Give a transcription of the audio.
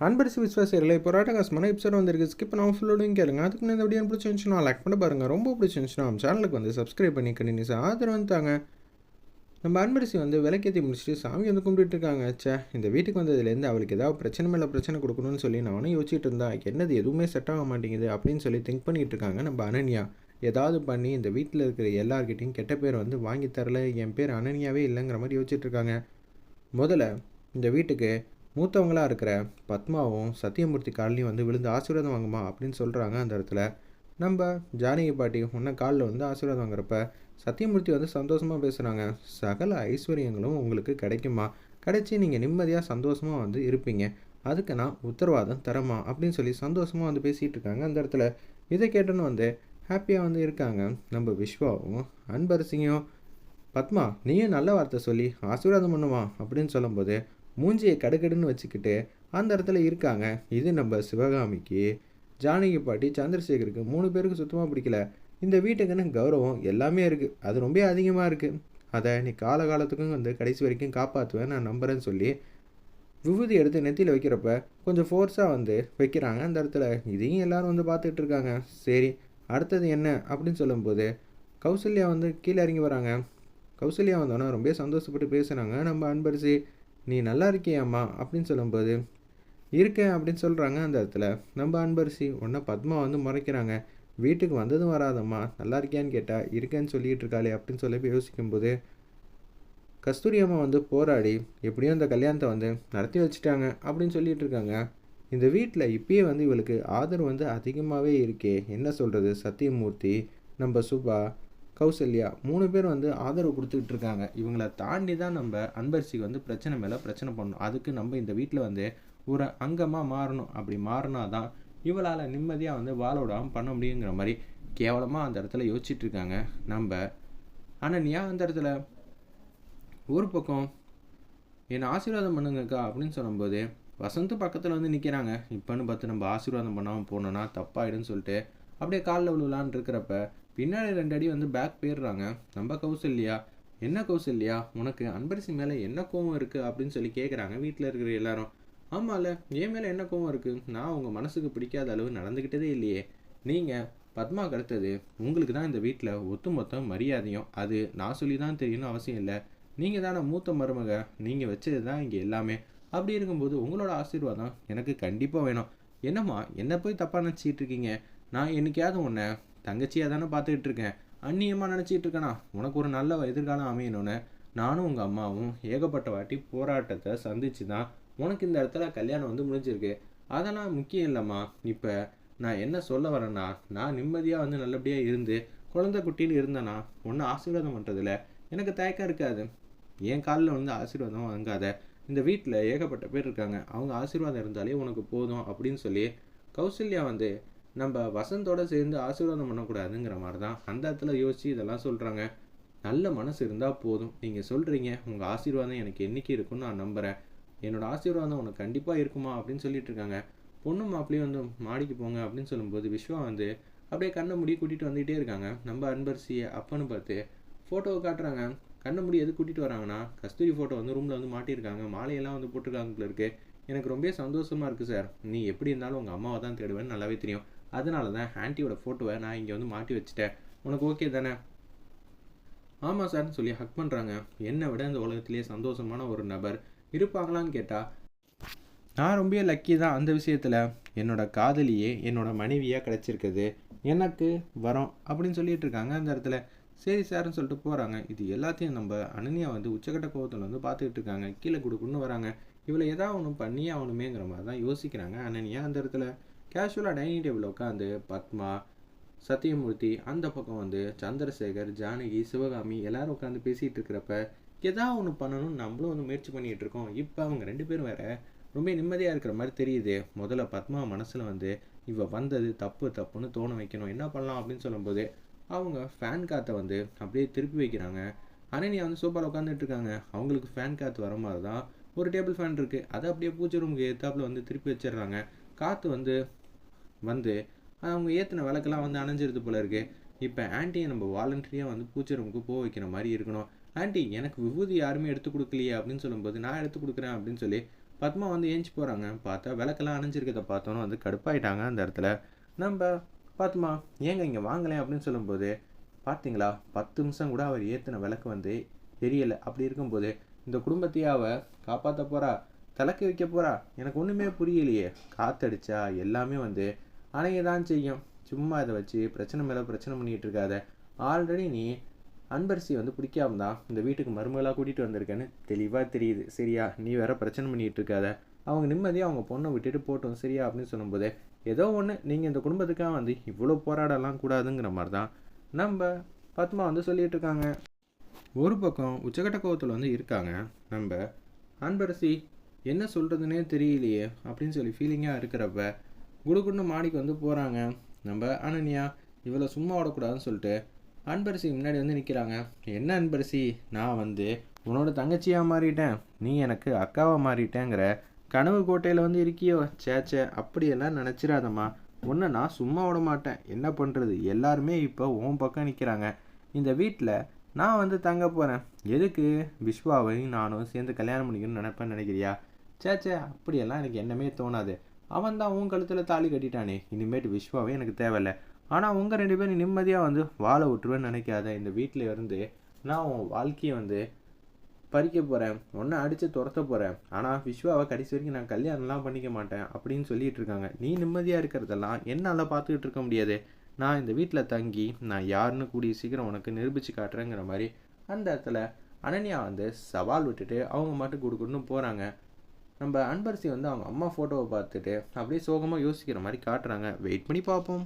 அன்பரிசு விஸ்வாசியர்களை போராட்டகாசமான episode வந்திருக்கு. Skip பண்ணாமல் ஃபுல்லோடையும் கேளுங்க. அதுக்கு இந்த வீடியோ பிடிச்சிருந்துச்சுன்னா லைக் பண்ண பாருங்கள் ரொம்ப பிடிச்சிருந்துச்சுன்னா நம்ம சேனலுக்கு வந்து சப்ஸ்கிரைப் பண்ணி கண்டினியூஸாக ஆதரவு வந்துட்டாங்க நம்ம அன்பரிசி வந்து விளக்கேற்றி முடிச்சுட்டு சாமி வந்து கும்பிட்டு இருக்காங்க. ச்சே இந்த வீட்டுக்கு வந்ததுலேருந்து அவளுக்கு ஏதாவது பிரச்சனை மேலே பிரச்சனை கொடுக்கணும்னு சொல்லி நானும் யோசிச்சுட்டு இருந்தா என்னது எதுவுமே செட் ஆக மாட்டேங்குது அப்படின்னு சொல்லி திங்க் பண்ணிகிட்டு இருக்காங்க நம்ம அனன்யா. ஏதாவது பண்ணி இந்த வீட்டில் இருக்கிற எல்லார்கிட்டையும் கெட்ட பேர் வந்து வாங்கி தரல. என் பேர் அனன்யாவே இல்லைங்கிற மாதிரி யோசிச்சுட்டு இருக்காங்க. முதல்ல இந்த வீட்டுக்கு மூத்தவங்களாக இருக்கிற பத்மாவும் சத்தியமூர்த்தி காலனியும் வந்து விழுந்து ஆசீர்வாதம் வாங்குமா அப்படின்னு சொல்கிறாங்க அந்த இடத்துல. நம்ம ஜானகி பாட்டி உன்ன காலில் வந்து ஆசீர்வாதம் வாங்குறப்ப சத்தியமூர்த்தி வந்து சந்தோஷமாக பேசுகிறாங்க சகல ஐஸ்வர்யங்களும் உங்களுக்கு கிடைக்குமா? கிடைச்சி நீங்கள் நிம்மதியாக சந்தோஷமாக வந்து இருப்பீங்க. அதுக்கு நான் உத்தரவாதம் தரமா அப்படின்னு சொல்லி சந்தோஷமாக வந்து பேசிகிட்டு இருக்காங்க அந்த இடத்துல. இதை கேட்டோன்னு வந்து ஹாப்பியாக வந்து இருக்காங்க. நம்ம விஸ்வாவும் அன்பரசிங்கும் பத்மா நீயும் நல்ல வார்த்தை சொல்லி ஆசீர்வாதம் பண்ணுவா அப்படின்னு சொல்லும்போது மூஞ்சியை கடுக்கடுன்னு வச்சுக்கிட்டு அந்த இடத்துல இருக்காங்க. இது நம்ம சிவகாமிக்கு ஜானகி பாட்டி சந்திரசேகருக்கு மூணு பேருக்கு சுத்தமாக பிடிக்கல. இந்த வீட்டுக்குன்னு கௌரவம் எல்லாமே இருக்குது அது ரொம்ப அதிகமாக இருக்குது அதை நீ காலகாலத்துக்கும் வந்து கடைசி வரைக்கும் காப்பாற்றுவேன் நான் நம்புகிறேன்னு சொல்லி விபூதி எடுத்து நெத்தியில் வைக்கிறப்ப கொஞ்சம் ஃபோர்ஸாக வந்து வைக்கிறாங்க. அந்த இடத்துல இதையும் எல்லோரும் வந்து பார்த்துக்கிட்டு இருக்காங்க. சரி அடுத்தது என்ன அப்படின்னு சொல்லும்போது கௌசல்யா வந்து கீழே இறங்கி வராங்க. கௌசல்யா வந்தோன்னே ரொம்ப சந்தோஷப்பட்டு பேசுகிறாங்க நம்ம அன்பரிசி நீ நல்லா இருக்கியாம்மா அப்படின்னு சொல்லும்போது இருக்கேன் அப்படின்னு சொல்கிறாங்க அந்த இடத்துல. நம்ம அன்பரிசி உன்னை பத்மா வந்து முறைக்கிறாங்க. வீட்டுக்கு வந்ததும் வராதம்மா. நல்லா இருக்கியான்னு கேட்டால் இருக்கேன்னு சொல்லிட்டு இருக்காளே அப்படின்னு சொல்லி யோசிக்கும்போது கஸ்தூரி அம்மா வந்து போராடி எப்படியும் இந்த கல்யாணத்தை வந்து நடத்தி வச்சுட்டாங்க அப்படின்னு சொல்லிட்டு இருக்காங்க. இந்த வீட்டில் இப்பயே வந்து இவளுக்கு ஆதரவு வந்து அதிகமாகவே இருக்கே. என்ன சொல்கிறது சத்தியமூர்த்தி நம்ம சுபா கௌசல்யா மூணு பேர் வந்து ஆதரவு கொடுத்துக்கிட்டு இருக்காங்க. இவங்கள தாண்டி தான் நம்ம அன்பரசிக்கு வந்து பிரச்சனை மேலே பிரச்சனை பண்ணணும். அதுக்கு நம்ம இந்த வீட்டில் வந்து ஒரு அங்கமாக மாறணும். அப்படி மாறினா தான் இவளால் நிம்மதியாக வந்து வாழ விடாமல் பண்ண முடியுங்கிற மாதிரி கேவலமாக அந்த இடத்துல யோசிச்சுட்டு இருக்காங்க நம்ம அனன்யா அந்த இடத்துல. ஒரு பக்கம் என்னை ஆசீர்வாதம் பண்ணுங்கக்கா அப்படின்னு சொல்லும்போது வசந்த் பக்கத்தில் வந்து நிற்கிறாங்க இப்போன்னு பார்த்து நம்ம ஆசீர்வாதம் பண்ணாமல் போனோன்னா தப்பாயிடுன்னு சொல்லிட்டு அப்படியே காலில் விழுலான்னு இருக்கிறப்ப பின்னாடி ரெண்டு அடி வந்து பேக் போயிடுறாங்க. நம்ம கௌசல்யா என்ன கௌசல்யா உனக்கு அன்பரசி மேலே என்ன கோவம் இருக்குது அப்படின்னு சொல்லி கேட்குறாங்க வீட்டில் இருக்கிற எல்லாரும். ஆமாம்ல என் மேலே என்ன கோவம் இருக்குது நான் உங்கள் மனசுக்கு பிடிக்காத அளவு நடந்துக்கிட்டதே இல்லையே. நீங்கள் பத்மா கடுத்தது உங்களுக்கு தான் இந்த வீட்டில் ஒட்டுமொத்த மரியாதையும். அது நான் சொல்லி தான் தெரியணும் அவசியம் இல்லை. நீங்கள் தானே மூத்த மருமக நீங்கள் வச்சது தான் இங்கே எல்லாமே. அப்படி இருக்கும்போது உங்களோட ஆசீர்வாதம் எனக்கு கண்டிப்பாக வேணும். என்னம்மா என்னை போய் தப்பாக நினச்சிட்டு இருக்கீங்க? நான் என்னைக்காவது உன்னை தங்கச்சியாக தானே பார்த்துக்கிட்டு இருக்கேன். அந்நியமாக நினச்சிட்டு இருக்கேனா? உனக்கு ஒரு நல்ல எதிர்காலம் அமையணும்னு. நானும் உங்கள் அம்மாவும் ஏகப்பட்ட வாட்டி போராட்டத்தை சந்திச்சு தான் உனக்கு இந்த இடத்துல கல்யாணம் வந்து முடிஞ்சிருக்கு. அதெல்லாம் முக்கியம் இல்லைம்மா. இப்போ நான் என்ன சொல்ல வரேன்னா நான் நிம்மதியாக வந்து நல்லபடியாக இருந்து குழந்தை குட்டின்னு இருந்தேன்னா ஒன்றும் ஆசீர்வாதம் பண்ணுறதில்ல எனக்கு தயக்கம் இருக்காது. என் காலில் வந்து ஆசீர்வாதம் வாங்காத. இந்த வீட்டில் ஏகப்பட்ட பேர் இருக்காங்க. அவங்க ஆசீர்வாதம் இருந்தாலே உனக்கு போதும் அப்படின்னு சொல்லி கௌசல்யா வந்து நம்ம வசந்தோட சேர்ந்து ஆசீர்வாதம் பண்ணக்கூடாதுங்கிற மாதிரி தான் அந்த இடத்துல யோசித்து இதெல்லாம் சொல்கிறாங்க நல்ல மனசு இருந்தால் போதும். நீங்கள் சொல்கிறீங்க உங்கள் ஆசீர்வாதம் எனக்கு என்றைக்கு இருக்குன்னு நான் நம்புகிறேன் என்னோடய ஆசீர்வாதம் உனக்கு கண்டிப்பாக இருக்குமா அப்படின்னு சொல்லிட்டு இருக்காங்க. பொண்ணு மாப்பிளையும் வந்து மாடிக்கு போங்க அப்படின்னு சொல்லும்போது விஸ்வா வந்து அப்படியே கண்ணை முடி கூட்டிகிட்டு வந்துகிட்டே இருக்காங்க. நம்ம அன்பரசியை அப்பன்னு பார்த்து ஃபோட்டோவை காட்டுறாங்க. கண்ணை முடி எது கூட்டிகிட்டு வராங்கன்னா கஸ்தூரி ஃபோட்டோ வந்து ரூமில் வந்து மாட்டியிருக்காங்க. மாலையெல்லாம் வந்து போட்டிருக்காங்க இருக்குது எனக்கு ரொம்ப சந்தோஷமாக இருக்குது சார். நீ எப்படி இருந்தாலும் உங்கள் அம்மாவை தான் தேடுவேன்னு நல்லாவே தெரியும். அதனால தான் ஆன்ட்டியோட ஃபோட்டோவை நான் இங்கே வந்து மாட்டி வச்சுட்டேன். உனக்கு ஓகே தானே? ஆமாம் சார்னு சொல்லி ஹக் பண்ணுறாங்க என்னை விட இந்த உலகத்திலேயே சந்தோஷமான ஒரு நபர் இருப்பாங்களான்னு கேட்டால் நான் ரொம்ப லக்கி தான் அந்த விஷயத்தில். என்னோட காதலியே என்னோட மனைவியாக கிடச்சிருக்குது. எனக்கு வரோம் அப்படின்னு சொல்லிட்டு இருக்காங்க அந்த இடத்துல. சரி சார்னு சொல்லிட்டு போகிறாங்க இது எல்லாத்தையும் நம்ம அனன்யா வந்து உச்சக்கட்ட கோபத்தில் வந்து பார்த்துக்கிட்டு இருக்காங்க. கீழே கொடுக்குன்னு வராங்க. இவளை ஏதாவது ஒன்று பண்ணியே ஆகணுமேங்கிற மாதிரி தான் யோசிக்கிறாங்க அனன்யா அந்த இடத்துல. கேஷுவலாக டைனிங் டேபிள் உட்காந்து பத்மா சத்தியமூர்த்தி அந்த பக்கம் வந்து சந்திரசேகர் ஜானகி சிவகாமி எல்லாரும் உட்காந்து பேசிகிட்டு இருக்கிறப்ப ஏதாவது ஒன்று பண்ணணும்னு நம்மளும் வந்து முயற்சி பண்ணிகிட்டு இருக்கோம். இப்போ அவங்க ரெண்டு பேரும் வேற ரொம்ப நிம்மதியாக இருக்கிற மாதிரி தெரியுது. முதல்ல பத்மா மனசில் வந்து இவள் வந்தது தப்பு தப்புன்னு தோண வைக்கணும். என்ன பண்ணலாம் அப்படின்னு சொல்லும்போது அவங்க ஃபேன் காற்றை வந்து அப்படியே திருப்பி வைக்கிறாங்க. அனன்யா வந்து சோஃபாவில் உட்காந்துட்டு இருக்காங்க. அவங்களுக்கு ஃபேன் காற்று வர மாதிரி தான் ஒரு டேபிள் ஃபேன் இருக்குது அதை அப்படியே பூச்சி ரூமுக்கு எத்தாப்பில் வந்து திருப்பி வச்சிடுறாங்க. காற்று வந்து வந்து அவங்க ஏற்றின விளக்கெல்லாம் வந்து அணைஞ்சிருது போல இருக்கு. இப்போ ஆன்ட்டியை நம்ம வாலண்டரியாக வந்து பூச்சி ரூமுக்கு போக வைக்கிற மாதிரி இருக்கணும். ஆன்ட்டி எனக்கு விபூதி யாருமே எடுத்து கொடுக்கலையே அப்படின்னு சொல்லும்போது நான் எடுத்து கொடுக்குறேன் அப்படின்னு சொல்லி பத்மா வந்து ஏஞ்சி போகிறாங்க பார்த்தா விளக்கெல்லாம் அணைஞ்சிருக்கிறத பார்த்தோன்னு வந்து கடுப்பாயிட்டாங்க அந்த இடத்துல. நம்ம பத்மா ஏங்க இங்கே வாங்கலை அப்படின்னு சொல்லும்போது பார்த்தீங்களா? பத்து நிமிஷம் கூட அவர் ஏற்றின விளக்கு வந்து தெரியலை அப்படி இருக்கும்போது இந்த குடும்பத்தையே அவள் காப்பாற்ற போகிறா தலைக்கு வைக்க போகிறா எனக்கு ஒன்றுமே புரியலையே. காத்தடிச்சா எல்லாமே வந்து அணைய தான் செய்யும். சும்மா இதை வச்சு பிரச்சனை மேலே பிரச்சனை பண்ணிகிட்டு இருக்காத. ஆல்ரெடி நீ அன்பரசி வந்து பிடிக்காம தான் இந்த வீட்டுக்கு மருமகளாக கூட்டிகிட்டு வந்திருக்கேன்னு தெளிவாக தெரியுது. சரியா? நீ வேற பிரச்சனை பண்ணிகிட்டு இருக்காத. அவங்க நிம்மதியாக அவங்க பொண்ணை விட்டுட்டு போட்டோம் சரியா? அப்படின்னு சொல்லும்போது ஏதோ ஒன்று நீங்கள் இந்த குடும்பத்துக்காக வந்து இவ்வளோ போராடலாம் கூடாதுங்கிற மாதிரி தான் நம்ம பத்மா வந்து சொல்லிட்டு இருக்காங்க. ஒரு பக்கம் உச்சகட்ட கோவத்தில் வந்து இருக்காங்க. நம்ம அன்பரசி என்ன சொல்கிறதுனே தெரியலையே அப்படின்னு சொல்லி ஃபீலிங்காக இருக்கிறப்ப குடுகுடுன்னு மாடிக்கு வந்து போகிறாங்க நம்ம அனன்யா இவ்வளோ சும்மா விடக்கூடாதுன்னு சொல்லிட்டு அன்பரசி முன்னாடி வந்து நிற்கிறாங்க என்ன அன்பரசி? நான் வந்து உன்னோட தங்கச்சியாக மாறிட்டேன். நீ எனக்கு அக்காவாக மாறிட்டேங்கிற கனவு கோட்டையில் வந்து இருக்கியோ? சேச்சே அப்படியெல்லாம் நினச்சிடாதம்மா உன்னை நான் சும்மா விட மாட்டேன். என்ன பண்ணுறது எல்லாருமே இப்போ உன் பக்கம் நிற்கிறாங்க இந்த வீட்டில் நான் வந்து தங்க போகிறேன் எதுக்கு? விஸ்வாவையும் நானும் சேர்ந்து கல்யாணம் பண்ணிக்கணும்னு நினைப்பேன்னு நினைக்கிறியா? சேச்சே அப்படியெல்லாம் எனக்கு என்னமே தோணாது. அவன் தான் உன் கழுத்தில் தாலி கட்டிட்டானே. இனிமேட்டு விஸ்வாவே எனக்கு தேவையில்ல. ஆனால் உங்கள் ரெண்டு பேரும் நிம்மதியாக வந்து வாழ விட்டுருவேன்னு நினைக்காத. இந்த வீட்டில் இருந்து நான் உன் வாழ்க்கையை வந்து பறிக்க போகிறேன் ஒன்றை அடித்து துரத்த போகிறேன் ஆனால் விஸ்வாவை கடைசி வரைக்கும் நான் கல்யாணம்லாம் பண்ணிக்க மாட்டேன் அப்படின்னு சொல்லிட்டு இருக்காங்க. நீ நிம்மதியாக இருக்கிறதெல்லாம் என்னால் பார்த்துக்கிட்டு இருக்க முடியாது. நான் இந்த வீட்டில் தங்கி நான் யாருன்னு கூடிய சீக்கிரம் உனக்கு நிரூபித்து காட்டுறேங்கிற மாதிரி அந்த இடத்துல அனன்யா வந்து சவால் விட்டுட்டு அவங்க மட்டும் கொடுக்கணும்னு போகிறாங்க நம்ம அன்பரசி வந்து அவங்க அம்மா ஃபோட்டோவை பார்த்துட்டு அப்படியே சோகமாக யோசிக்கிற மாதிரி காட்டுறாங்க. வெயிட் பண்ணி பார்ப்போம்.